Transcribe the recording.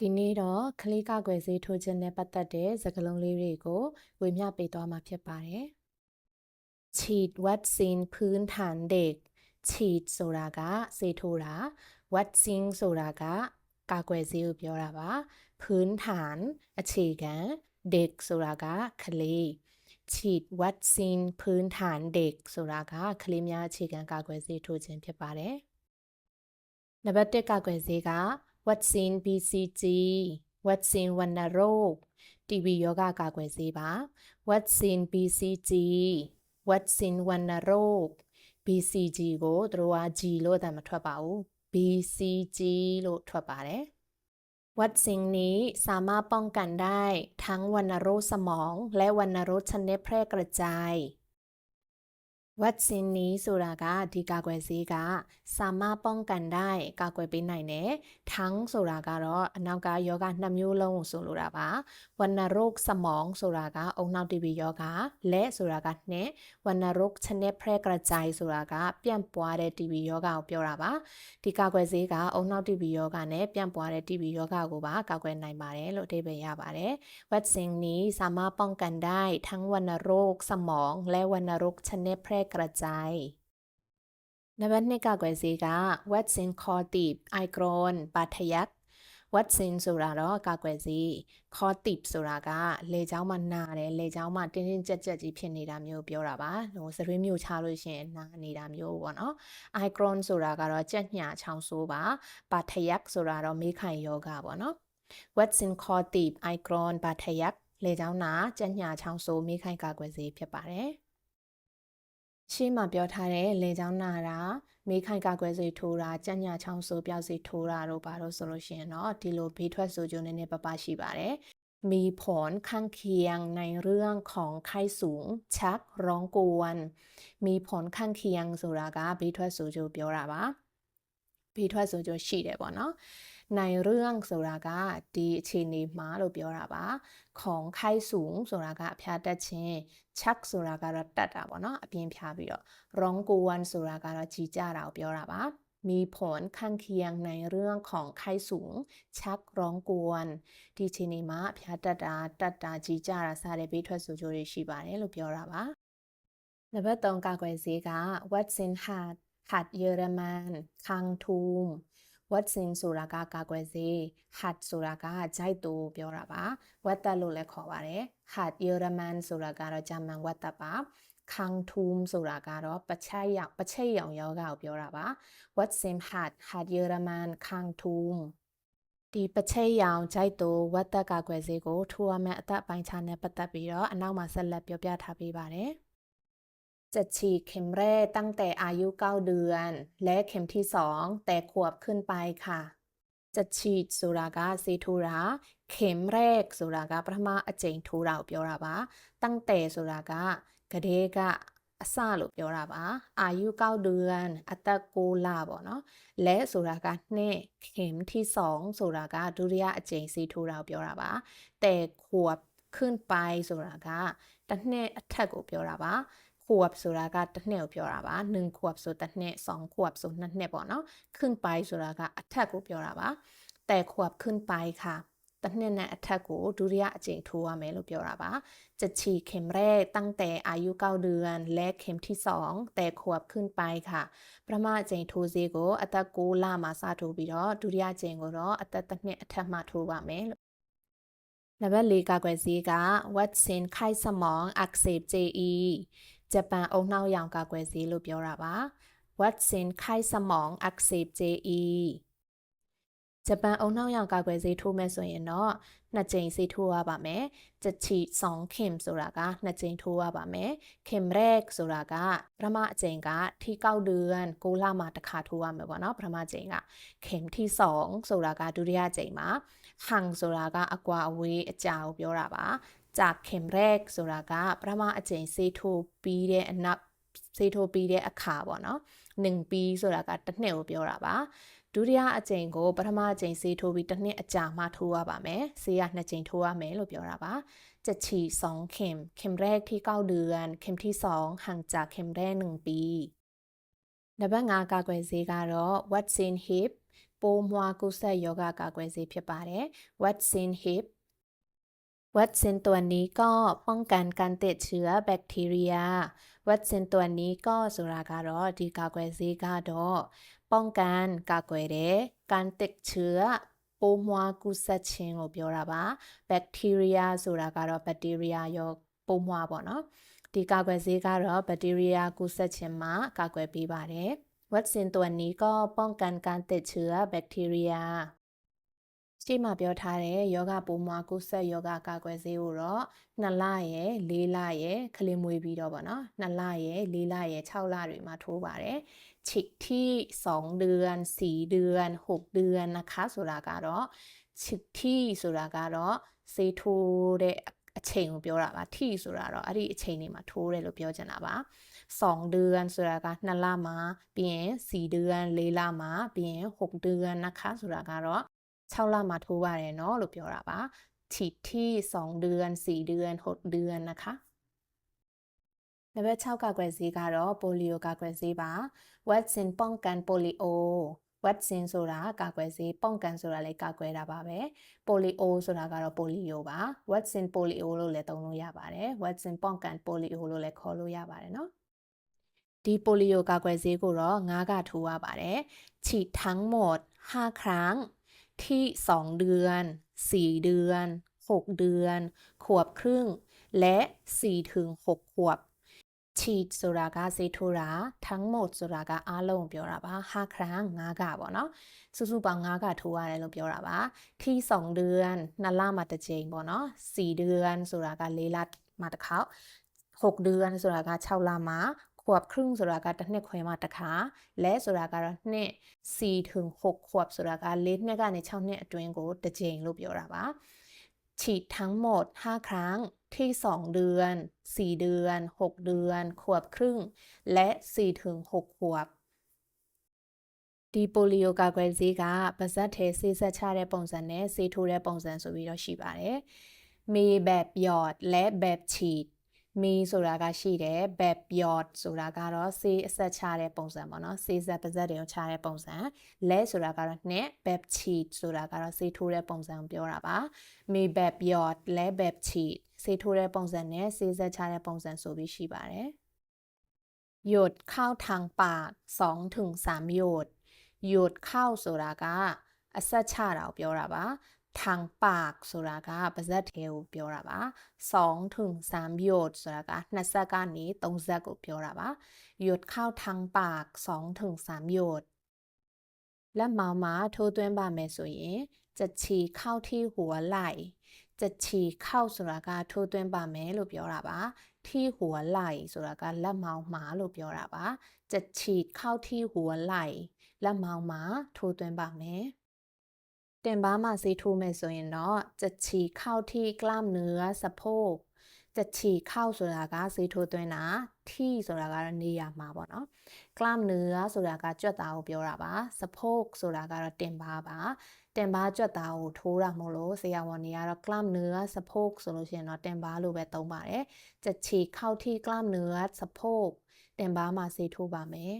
ဒီနေ့တော့ကလေးကကွယ်ဆေးထိုးခြင်းနဲ့ပတ်သက်တဲ့စကားလုံးလေးတွေကိုဝေမျှပေးသွားမှာဖြစ်ပါတယ်။ cheat vaccine พื้นฐานเด็ก cheat ဆိုတာကဆေးထိုးတာ vaccine ဆိုတာကကာကွယ်ဆေးကိုပြောတာပါพื้นฐานအခြေခံ เด็กဆိုတာကကလေး cheat vaccine พื้นฐานเด็กဆိုတာကကလေးများအခြေခံကာကွယ်ဆေးထိုးခြင်းဖြစ်ပါတယ်။နံပါတ်1ကာကွယ်ဆေးက วัคซีน BCG วัคซีนวัณโรค TB ရောဂါကာကွယ်ဆေးပါวัคซีน BCG วัคซีนวัณโรค BCG ကိုသူတို့က G လို့အတန်မထွက်ပါဘူး BCG လို့ထွက်ပါတယ်วัคซีนนี้สามารถป้องกันได้ทั้งวัณโรคสมอง และวัณโรคชนิดแพร่กระจาย วัคซีนนี้ဆိုတာကဒီကာကွယ်ဆေးကစာမป้องกันได้ကာကွယ်ပေးနိုင်တယ်။ทั้งဆိုတာကတော့အနောက်ကယောဂနှစ်မျိုးလုံးကိုဆိုလိုတာပါ။ဝဏโรคสมองဆိုတာကအုံနောက်တီဘီယောဂလက်ဆိုတာကနှစ်ဝဏโรคချနေဖရက်ကြကြိုင်ဆိုတာကပြန့်ပွားတဲ့တီဘီယောဂကိုပြောတာပါ။ဒီကာကွယ်ဆေးကအုံနောက်တီဘီယောဂနဲ့ပြန့်ပွားတဲ့တီဘီယောဂကိုပါကာကွယ်နိုင်ပါတယ်လို့အဓိပ္ပာယ်ရပါတယ်။วัคซีนนี้สามารถป้องกันได้ทั้งวัณโรคสมอง และวัณโรคชนิดแพร่ กระจายနံပါတ်2ကကွယ်ဆေးက vaccine cortip icron ပါထยัก vaccine ဆိုတာတော့ကာကွယ်ဆေး cortip ဆိုတာကလေချောင်းမှာနာတယ်လေချောင်းမှာတင်းတင်းကြပ်ကြပ်ကြီးဖြစ်နေတာမျိုးပြောတာပါဟိုစရွေးမျိုးချလို့ရှိရင်နာနေတာမျိုးပေါ့နော် icron ဆိုတာကတော့ကြက်ညာချောင်းဆိုးပါပါထยักဆိုတာတော့မေးခိုင်ယောဂပေါ့နော် vaccine cortip icron ပါထยักလေချောင်းနာကြက်ညာချောင်းဆိုးမေးခိုင်ကာကွယ်ဆေးဖြစ်ပါတယ် ရှေ့မှာပြောထားတဲ့လေချောင်းနာတာမေးခိုင်ကာကွယ်စေထိုးတာကြက်ညာချောင်းဆိုးပြောက်စေထိုးတာတို့ဘာလို့ဆိုလို့ရှိရင်တော့ဒီလိုဘေးထွက်ဆိုးကျိုးနည်းနည်းပပရှိပါတယ်มีผลข้างเคียงในเรื่องของไข้สูง ชัก ร้องกวน มีผลข้างเคียงဆိုတာကဘေးထွက်ဆိုကြိုပြောတာပါ ဘေးထွက်ဆိုကြိုရှိတယ်ပေါ့နော်နိုင်เรื่องဆိုတာကဒီအခြေအနေမှာလို့ပြောတာပါของไข้สูงဆိုတာကအဖျားတက်ခြင်း chuck ဆိုတာကတော့တက်တာပေါ့နော်အပြင်ဖျားပြီးတော့ wrong go one ဆိုတာကတော့ကြီးကြတာကိုပြောတာပါมีผลข้างเคียงในเรื่องของไข้สูง ชักร้องกวนဒီခြေနေမှာအဖျားတက်တာတက်တာကြီးကြတာစတဲ့ဘေးထွက်ဆိုကြိုးတွေရှိပါတယ်လို့ပြောတာပါနံပါတ်3ကာကွယ်ဆေးက Watson Hat หัดเยอรมันคังทูมဝတ်စင်ဆိုတာကကာကွယ်ဆေး hat ဆိုတာကဂျိုက်တူပြောတာပါဝတ်တက်လို့လည်းခေါ်ပါတယ် hat เยอรมันဆိုတာကတော့ဂျာမန်ဝတ်တက်ပါคังทูมဆိုတာကတော့ပချိုက်ရောင်ပချိတ်ရောင်ယောဂကိုပြောတာပါ what sim hat hat เยอรมันคังทูมဒီပချိတ်ရောင်ဂျိုက်တူဝတ်တက်ကကွယ်ဆေးကိုထိုးရမယ့်အသက်ပိုင်းခြားနဲ့ပတ်သက်ပြီးတော့အနောက်မှာဆက်လက်ပြောပြထားပေးပါတယ် จะฉีดเข็มแรกตั้งแต่อายุ 9 เดือน และเข็มที่ 2 แต่ขวบขึ้นไปค่ะ จะฉีดဆိုတာကဆေးထိုးတာเข็มแรกဆိုတာကပထမအကြိမ်ထိုးတာကိုပြောတာပါตั้งแต่ဆိုတာကကလေးကအစလို့ပြောတာပါအာယု9เดือนအသက်6လပေါ့နော်လဲဆိုတာကနှစ်ခင်ที่2ဆိုတာကဒုတိယအကြိမ်ဆေးထိုးတာကိုပြောတာပါแต่ขวบขึ้นไปဆိုတာကတစ်နှစ်အထက်ကိုပြောတာပါ ขวบဆိုတာကတစ်နှစ်ကိုပြောတာပါ1ขวบဆိုတစ်နှစ်2ขวบဆို2နှစ်ပေါ့နော်ขึ้นไปဆိုတာကအထက်ကိုပြောတာပါแต่ขวบขึ้นไปค่ะတစ်နှစ်နဲ့အထက်ကိုဒုတိယအကြိမ်ထိုးရမယ်လို့ပြောတာပါจะฉีดเข็มแรกตั้งแต่อายุ9เดือนและเข็มที่2แต่ขวบขึ้นไปค่ะပထမအကြိမ်ထိုးဆေးကိုအသက်6လမှာစထိုးပြီးတော့ဒုတိယအကြိမ်ကိုတော့အသက်တစ်နှစ်အထက်မှထိုးပါမယ်လို့နံပါတ်၄ကာကွယ်ဆေးက vaccine ခိုက်စမောင်อักเสบ JE ဂျပန်အုံနှောင်းရောင်ကာကွယ်ဆေးလို့ပြောတာပါ Watson Kaisamon Accept JE ဂျပန်အုံနှောင်းရောင်ကာကွယ်ဆေးထိုးမဲ့ဆိုရင်တော့နှစ်ကြိမ်ဆေးထိုးရပါမယ်။ချက်ချီဆောင်ခင်ဆိုတာကနှစ်ကြိမ်ထိုးရပါမယ်။ခင်ရက်ဆိုတာကပထမအကြိမ်ကထီကောက်ဒူန်ကိုလာမှာတစ်ခါထိုးရမယ်ပေါ့နော်ပထမအကြိမ်ကခင်ထီဆောင်ဆိုတာကဒုတိယအကြိမ်မှာဟန်ဆိုတာကအကွာအဝေးအကြာကိုပြောတာပါ จากเข็มแรกဆိုတာကပထမအကြိမ်ဆေးထိုးပြီးတဲ့အနောက်ဆေးထိုးပြီးတဲ့အခါပေါ့နော်။1ပြီးဆိုတာကတစ်နှစ်ကိုပြောတာပါ။ဒုတိယအကြိမ်ကိုပထမအကြိမ်ဆေးထိုးပြီးတစ်နှစ်အကြာမှထိုးရပါမယ်ဆေးရနှစ်ကြိမ်ထိုးရမယ်လို့ပြောတာပါจะฉีด2เข็มเข็มแรกที่9เดือนเข็มที่2ห่างจากเข็มแรก1ปีနံပါတ်5ကာကွယ်ဆေးကတော့ vaccine hip ပိုးမွှားကူးစက်ရောဂါကာကွယ်ဆေးဖြစ်ပါတယ် vaccine hip วัคซีนตัวนี้ก็ป้องกันการติดเชื้อแบคทีเรีย วัคซีนตัวนี้ก็ဆိုတာကတော့ဒီကာကွယ်ဆေးကတော့ป้องกันကာကွယ်တဲ့การติดเชื้อပိုးမွှားကူးစက်ခြင်းကိုပြောတာပါဘက်တီးရီးယားဆိုတာကတော့ဘက်တီးရီးယားရောပိုးမွှားပေါ့နော်ဒီကာကွယ်ဆေးကတော့ဘက်တီးရီးယားကူးစက်ခြင်းမှာကာကွယ်ပေးပါတယ်วัคซีนตัวนี้ก็ป้องกันการติดเชื้อแบคทีเรีย ရှေ့မှာပြောထားတဲ့ယောဂပိုးမွားကုဆက်ယောဂကာကွယ်ဆေးကိုတော့2လရယ်4လရယ်ခလင်မွေးပြီးတော့ဗောနော်2လရယ်4လရယ်6လတွေမှာထိုးပါတယ်ခြိที่2เดือน4เดือน6เดือนนะคะဆိုတာကတော့ခြိที่ဆိုတာကတော့ဆေးထိုးတဲ့အချိန်ကိုပြောတာပါထိဆိုတာတော့အဲ့ဒီအချိန်လေးမှာထိုးတယ်လို့ပြောချင်တာပါ2เดือนဆိုတာက2လမှာပြီးရင်4เดือน4လမှာပြီးရင်6เดือนนะคะဆိုတာကတော့ 6လမှာထိုးပါတယ်เนาะလို့ပြောတာပါฉีดที่2เดือน4เดือน6เดือนนะคะနံပါတ်6ကာကွယ်ဆေးကတော့ပိုလီယိုကာကွယ်ဆေးပါဝက်ဆင်ป้องกันပိုလီယိုဝက်ဆင်ဆိုတာကာကွယ်ဆေးป้องกันဆိုတာလည်းကာကွယ်တာပါပဲပိုလီယိုဆိုတာကတော့ပိုလီယိုပါဝက်ဆင်ပိုလီယိုလို့လည်းသုံးလို့ရပါတယ်ဝက်ဆင်ป้องกันပိုလီယိုလို့လည်းခေါ်လို့ရပါတယ်เนาะဒီပိုလီယိုကာကွယ်ဆေးကိုတော့9ကထိုးရပါတယ်ฉีดทั้งหมด5ครั้ง ที่ 2 เดือน 4 เดือน 6 เดือน ขวบครึ่ง และ4ถึง6ขวบ ฉีดဆိုတာကဆေးထိုးတာทั้งหมดဆိုတာကအားလုံးပြောတာပါ5ครั้ง5ကပေါ့နော်စုစုပေါင်း5ကထိုးရတယ်လို့ပြောတာပါที่2เดือน2လမှာတစ်ကြိမ်ပေါ့နော်4เดือนဆိုတာက4လမှာတစ်ခေါက်6เดือนဆိုတာက6လမှာ ขวบครึ่งဆိုတာကတစ်နှစ်ခွဲမှတစ်ခါလဲဆိုတာကတော့နှစ်4ถึง6ขวบဆိုတာက4နှစ်ကနေ6နှစ်အတွင်းကိုတစ်ကြိမ်လို့ပြောတာပါฉีดทั้งหมด5ครั้งที่2เดือน4เดือน6เดือนขวบครึ่ง และ4ถึง6ขวบဒီပိုလီယိုကာကွယ်ဆေးကပါဇက်ထဲဆေးဆက်ချတဲ့ပုံစံနဲ့ဆေးထိုးတဲ့ပုံစံဆိုပြီးတော့ရှိပါတယ်။မေဘက်ပျော့และแบบฉีด မီဆိုတာကရှိတယ်ဘက်ပျော့ဆိုတာကတော့ဆေးအဆက်ချတဲ့ပုံစံပေါ့နော်ဆေးဆက်ပါဇက်တွေကိုချတဲ့ပုံစံလဲဆိုတာကတော့နှစ်ဘက်ချီဆိုတာကတော့ဆေးထိုးတဲ့ပုံစံကိုပြောတာပါမီဘက်ပျော့လဲဘက်ချီဆေးထိုးတဲ့ပုံစံနဲ့ဆေးဆက်ချတဲ့ပုံစံဆိုပြီးရှိပါတယ်หยดเข้าทางปาก2ถึง3หยดหยดเข้าဆိုတာကအဆက်ချတာကိုပြောတာပါ ทางปากဆိုတာကပါဇက်ထဲကိုပြောတာပါ2ถึง3หยดဆိုတာက2ဆက်ကနေ3ဆက်ကိုပြောတာပါหยดเข้าทางปาก2ถึง3หยดလက်မောင်းမှာထိုးသွင်းပါမယ်ဆိုရင်จะฉีเข้าที่หัวไหล่จะฉีเข้าဆိုတာကထိုးသွင်းပါမယ်လို့ပြောတာပါที่หัวไหล่ဆိုတာကလက်မောင်းမှာလို့ပြောတာပါจะฉีเข้าที่หัวไหล่လက်မောင်းမှာထိုးသွင်းပါမယ် တင်ပါမှာဆေးထိုးမယ်ဆိုရင်တော့จะฉีเข้าที่กล้ามเนื้อสะโพกจะฉีเข้าဆိုတာကဆေးထိုးသွင်းတာที่ဆိုတာကတော့နေရာမှာပေါ့နော်กล้ามเนื้อဆိုတာကကြွက်သားကိုပြောတာပါစะโพกဆိုတာကတော့တင်ပါပါတင်ပါကြွက်သားကိုထိုးတာမို့လို့ဆရာဝန်တွေကတော့ clam เนื้อสะโพกဆိုလို့ရှိရင်တော့တင်ပါလို့ပဲသုံးပါတယ်จะฉีเข้าที่กล้ามเนื้อสะโพกတင်ပါမှာဆေးထိုးပါမယ်